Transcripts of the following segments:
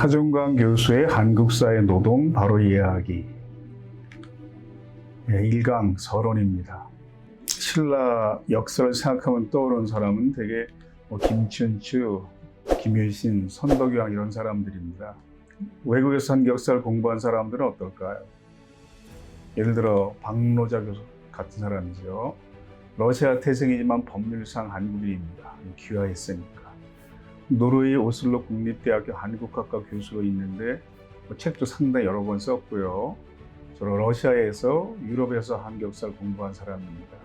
하종강 교수의 한국사의 노동 바로 이해하기 예, 1강 서론입니다. 신라 역사를 생각하면 떠오르는 사람은 되게 뭐 김춘추, 김유신, 선덕여왕 이런 사람들입니다. 외국에서 한 역사를 공부한 사람들은 어떨까요? 예를 들어 박노자 교수 같은 사람이죠. 러시아 태생이지만 법률상 한국인입니다. 귀화했으니까. 노르웨이 오슬로 국립대학교 한국학과 교수로 있는데 뭐 책도 상당히 여러 권 썼고요. 저는 러시아에서 유럽에서 한국 역사를 공부한 사람입니다.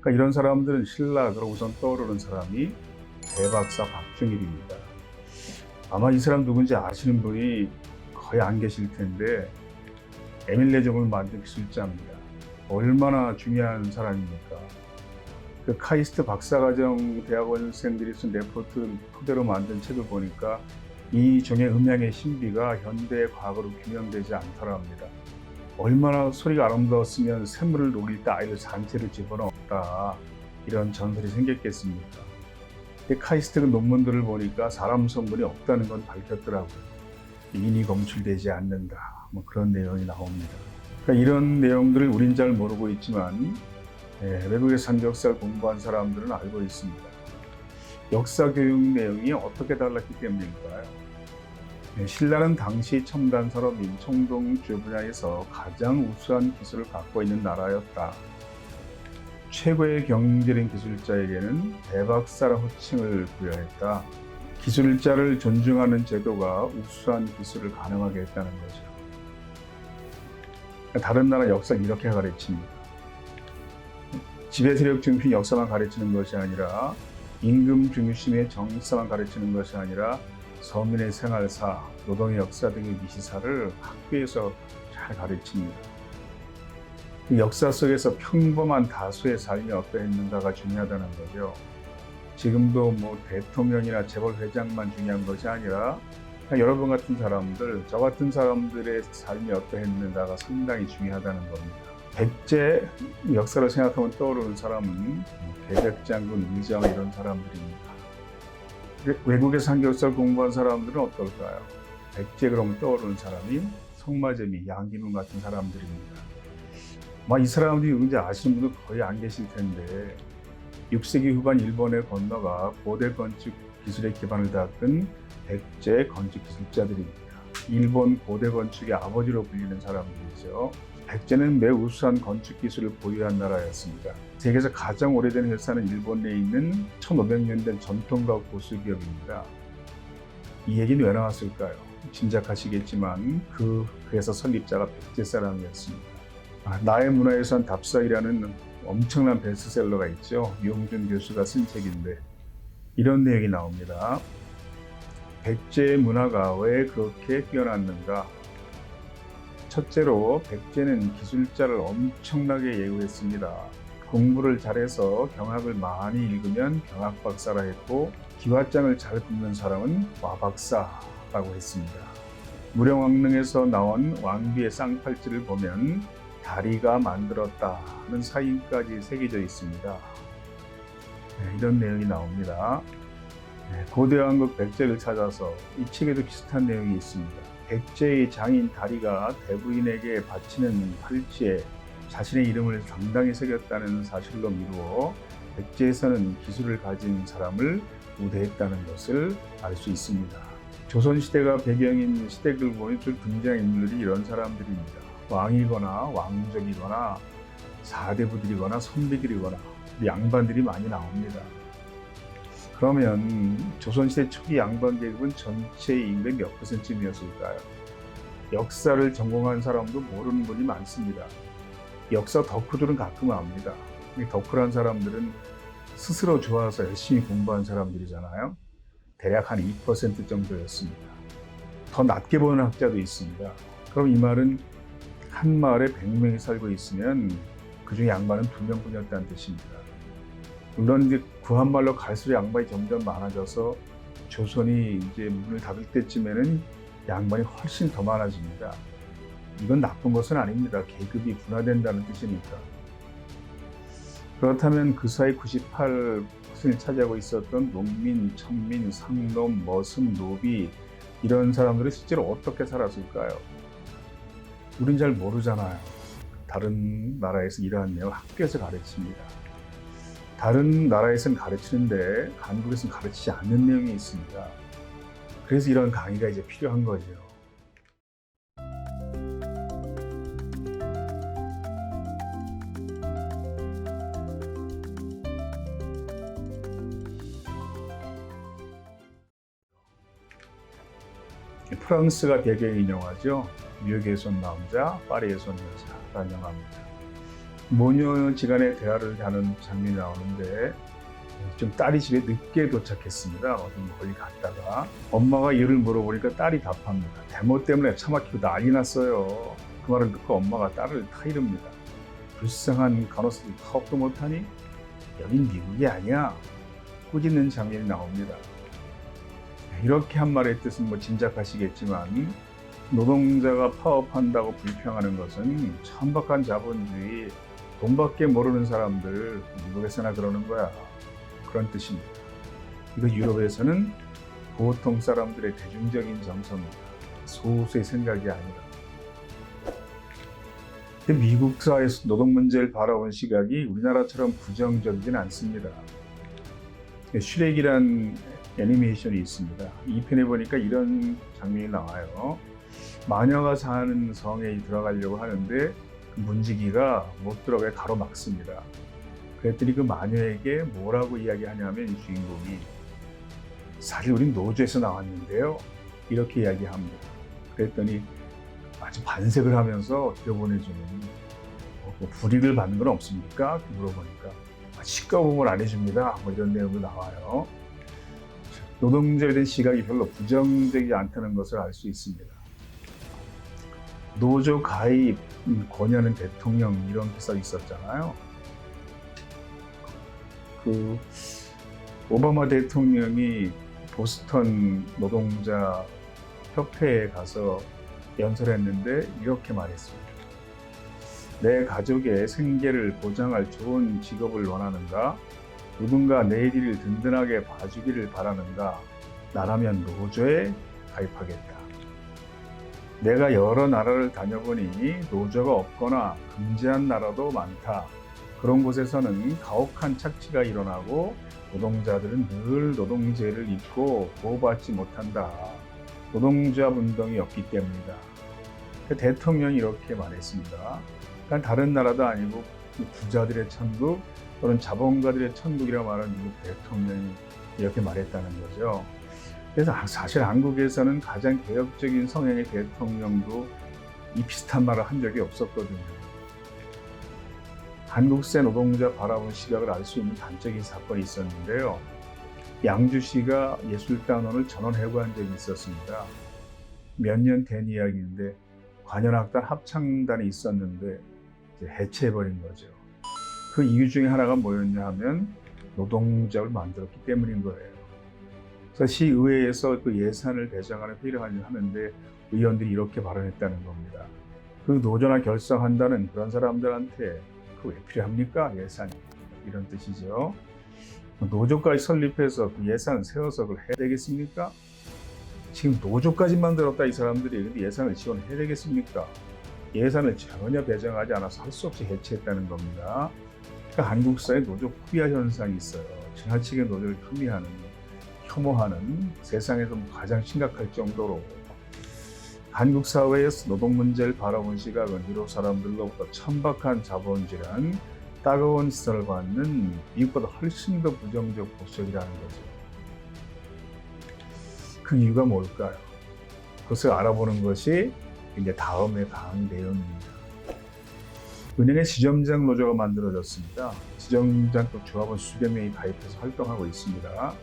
그러니까 이런 사람들은 신라 그리고 우선 떠오르는 사람이 대박사 박정일입니다. 아마 이 사람 누군지 아시는 분이 거의 안 계실 텐데 에밀레종을 만든 기술자입니다. 얼마나 중요한 사람입니까? 그 카이스트 박사과정 대학원생들이 쓴 레포트 토대로 만든 책을 보니까 이 종의 음향의 신비가 현대의 과거로 규명되지 않더라 합니다. 얼마나 소리가 아름다웠으면 샘물을 녹일 때 아이를 산채로 집어넣었다 이런 전설이 생겼겠습니까? 카이스트 그 논문들을 보니까 사람 성분이 없다는 건 밝혔더라고요. 인이 검출되지 않는다 뭐 그런 내용이 나옵니다. 그러니까 이런 내용들을 우린 잘 모르고 있지만 예, 외국의 산 역사를 공부한 사람들은 알고 있습니다. 역사 교육 내용이 어떻게 달랐기 때문일까요? 예, 신라는 당시 첨단 산업인 청동주 분야에서 가장 우수한 기술을 갖고 있는 나라였다. 최고의 경제적인 기술자에게는 대박사라 호칭을 부여했다. 기술자를 존중하는 제도가 우수한 기술을 가능하게 했다는 거죠. 다른 나라 역사 이렇게 가르칩니다. 지배 세력 중심 역사만 가르치는 것이 아니라 임금 중심의 정사만 가르치는 것이 아니라 서민의 생활사, 노동의 역사 등의 미시사를 학교에서 잘 가르칩니다. 그 역사 속에서 평범한 다수의 삶이 어떠했는가가 중요하다는 거죠. 지금도 뭐 대통령이나 재벌 회장만 중요한 것이 아니라 여러분 같은 사람들, 저 같은 사람들의 삶이 어떠했는가가 상당히 중요하다는 겁니다. 백제 역사를 생각하면 떠오르는 사람은 대백장군, 의정 이런 사람들입니다. 외국에서 한국 역사를 공부한 사람들은 어떨까요? 백제 그러면 떠오르는 사람이 성마제미, 양기문 같은 사람들입니다. 이 사람들이 누군지 아시는 분들 거의 안 계실 텐데 6세기 후반 일본에 건너가 고대 건축 기술의 기반을 닦은 백제 건축 기술자들입니다. 일본 고대 건축의 아버지로 불리는 사람들이죠. 백제는 매우 우수한 건축 기술을 보유한 나라였습니다. 세계에서 가장 오래된 회사는 일본 내에 있는 1500년 된 전통가 고수 기업입니다. 이 얘기는 왜 나왔을까요? 짐작하시겠지만 그 회사 설립자가 백제 사람이었습니다. 아, 나의 문화유산 답사이라는 엄청난 베스트셀러가 있죠. 유홍준 교수가 쓴 책인데 이런 내용이 나옵니다. 백제의 문화가 왜 그렇게 뛰어났는가? 첫째로 백제는 기술자를 엄청나게 예우했습니다. 공부를 잘해서 경학을 많이 읽으면 경학 박사라 했고 기와장을 잘 굽는 사람은 와박사라고 했습니다. 무령왕릉에서 나온 왕비의 쌍팔찌를 보면 다리가 만들었다는 사인까지 새겨져 있습니다. 네, 이런 내용이 나옵니다. 네, 고대왕국 백제를 찾아서 이 책에도 비슷한 내용이 있습니다. 백제의 장인 다리가 대부인에게 바치는 팔찌에 자신의 이름을 당당히 새겼다는 사실로 미루어 백제에서는 기술을 가진 사람을 우대했다는 것을 알 수 있습니다. 조선시대가 배경인 시대를 보니 주 등장인물들이 이런 사람들입니다. 왕이거나 왕족이거나 사대부들이거나 선비들이거나 양반들이 많이 나옵니다. 그러면 조선시대 초기 양반 계급은 전체 인구의 몇 퍼센트쯤이었을까요? 역사를 전공한 사람도 모르는 분이 많습니다. 역사 덕후들은 가끔 압니다. 덕후란 사람들은 스스로 좋아서 열심히 공부한 사람들이잖아요. 대략 한 2% 정도였습니다. 더 낮게 보는 학자도 있습니다. 그럼 이 말은 한 마을에 100명이 살고 있으면 그중에 양반은 두 명뿐이었다는 뜻입니다. 물론 이제 구한말로 갈수록 양반이 점점 많아져서 조선이 이제 문을 닫을 때쯤에는 양반이 훨씬 더 많아집니다. 이건 나쁜 것은 아닙니다. 계급이 분화된다는 뜻이니까. 그렇다면 그 사이 98%를 차지하고 있었던 농민, 천민, 상놈, 머슴, 노비, 이런 사람들은 실제로 어떻게 살았을까요? 우린 잘 모르잖아요. 다른 나라에서 이러한 내용을 학교에서 가르칩니다. 다른 나라에서는 가르치는데 한국에서는 가르치지 않는 내용이 있습니다. 그래서 이런 강의가 이제 필요한 거죠. 프랑스가 영화죠. 뉴욕에서 온 남자, 파리에서 온 여자라는 영화입니다. 모녀지간의 대화를 하는 장면이 나오는데 좀 딸이 집에 늦게 도착했습니다. 어떤 거기 갔다가 엄마가 이유를 물어보니까 딸이 답합니다. 대모 때문에 차 막히고 난리 났어요. 그 말을 듣고 엄마가 딸을 타이릅니다. 불쌍한 간호사들 파업도 못하니 여긴 미국이 아니야. 꾸짖는 장면이 나옵니다. 이렇게 한 말의 뜻은 뭐 짐작하시겠지만 노동자가 파업한다고 불평하는 것은 천박한 자본주의, 돈밖에 모르는 사람들 미국에서나 그러는 거야. 그런 뜻입니다. 이거 유럽에서는 보통 사람들의 대중적인 정서입니다. 소수의 생각이 아니라. 미국 사회에서 노동 문제를 바라본 시각이 우리나라처럼 부정적이진 않습니다. 슈렉이란 애니메이션이 있습니다. 이 편에 보니까 이런 장면이 나와요. 마녀가 사는 성에 들어가려고 하는데 그 문지기가 못 들어가게 가로막습니다. 그랬더니 그 마녀에게 뭐라고 이야기하냐면 이 주인공이 사실 우린 노조에서 나왔는데요. 이렇게 이야기합니다. 그랬더니 아주 반색을 하면서 들여보내주는 뭐 불이익을 받는 건 없습니까? 물어보니까 아, 시가봉을 안 해줍니다. 뭐 이런 내용도 나와요. 노동자에 대한 시각이 별로 부정적이지 않다는 것을 알 수 있습니다. 노조 가입 권유하는 대통령 이런 기사 있었잖아요. 그 오바마 대통령이 보스턴 노동자 협회에 가서 연설했는데 이렇게 말했습니다. 내 가족의 생계를 보장할 좋은 직업을 원하는가? 누군가 내 일을 든든하게 봐주기를 바라는가? 나라면 노조에 가입하겠다. 내가 여러 나라를 다녀보니 노조가 없거나 금지한 나라도 많다. 그런 곳에서는 가혹한 착취가 일어나고 노동자들은 늘 노동제를 잊고 보호받지 못한다. 노동자 운동이 없기 때문이다. 그 대통령이 이렇게 말했습니다. 그러니까 다른 나라도 아니고 부자들의 천국 또는 자본가들의 천국이라고 말하는 미국 대통령이 이렇게 말했다는 거죠. 그래서 사실 한국에서는 가장 개혁적인 성향의 대통령도 이 비슷한 말을 한 적이 없었거든요. 한국세 노동자 바라본 시각을 알 수 있는 단적인 사건이 있었는데요. 양주시가 예술단원을 전원 해고한 적이 있었습니다. 몇 년 된 이야기인데 관현악단 합창단이 있었는데 해체해버린 거죠. 그 이유 중에 하나가 뭐였냐 하면 노동자를 만들었기 때문인 거예요. 시의회에서 그 예산을 배정하는 회의를 하는데 의원들이 이렇게 발언했다는 겁니다. 그 노조나 결성한다는 그런 사람들한테 그 왜 필요합니까? 예산이. 이런 뜻이죠. 노조까지 설립해서 그 예산을 세워서 그걸 해야 되겠습니까? 지금 노조까지 만들었다 이 사람들이 근데 예산을 지원해야 되겠습니까? 예산을 전혀 배정하지 않아서 할 수 없이 해체했다는 겁니다. 그러니까 한국 사회 노조 후비화 현상이 있어요. 지나치게 노조를 흠이하는, 혐오하는 세상에서 가장 심각할 정도로 한국 사회에서 노동 문제를 바라본 시각은 유럽 사람들로부터 천박한 자본주의란 따가운 시선을 받는 미국보다 훨씬 더 부정적 복적이라는 거죠. 그 이유가 뭘까요? 그것을 알아보는 것이 이제 다음에 강의 내용입니다. 은행의 지점장 노조가 만들어졌습니다. 지점장 또 조합원 수백 명이 가입해서 활동하고 있습니다.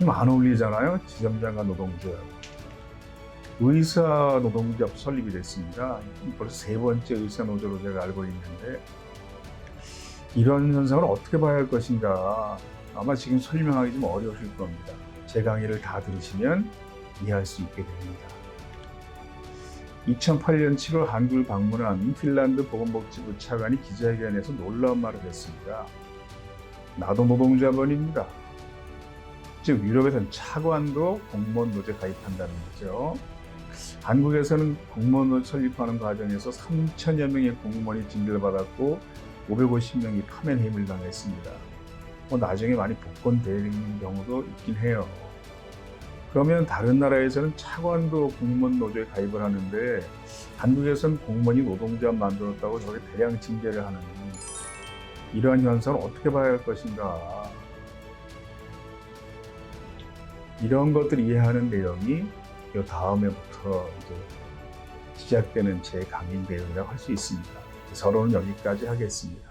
좀 안 어울리잖아요. 지점장과 노동조합. 의사 노동조합 설립이 됐습니다. 벌써 세 번째 의사 노조로 제가 알고 있는데 이런 현상을 어떻게 봐야 할 것인가 아마 지금 설명하기 좀 어려우실 겁니다. 제 강의를 다 들으시면 이해할 수 있게 됩니다. 2008년 7월 한국을 방문한 핀란드 보건복지부 차관이 기자회견에서 놀라운 말을 했습니다. 나도 노동자본입니다. 즉 유럽에서는 차관도 공무원 노조에 가입한다는 거죠. 한국에서는 공무원 노조 설립하는 과정에서 3천여 명의 공무원이 징계를 받았고 550명이 파면 해임을 당했습니다. 뭐 나중에 많이 복권되는 경우도 있긴 해요. 그러면 다른 나라에서는 차관도 공무원 노조에 가입을 하는데 한국에서는 공무원이 노동조합 만들었다고 저렇게 대량 징계를 하는 이러한 현상을 어떻게 봐야 할 것인가 이런 것들을 이해하는 내용이 이 다음에부터 이제 시작되는 제 강의 내용이라고 할 수 있습니다. 서론은 여기까지 하겠습니다.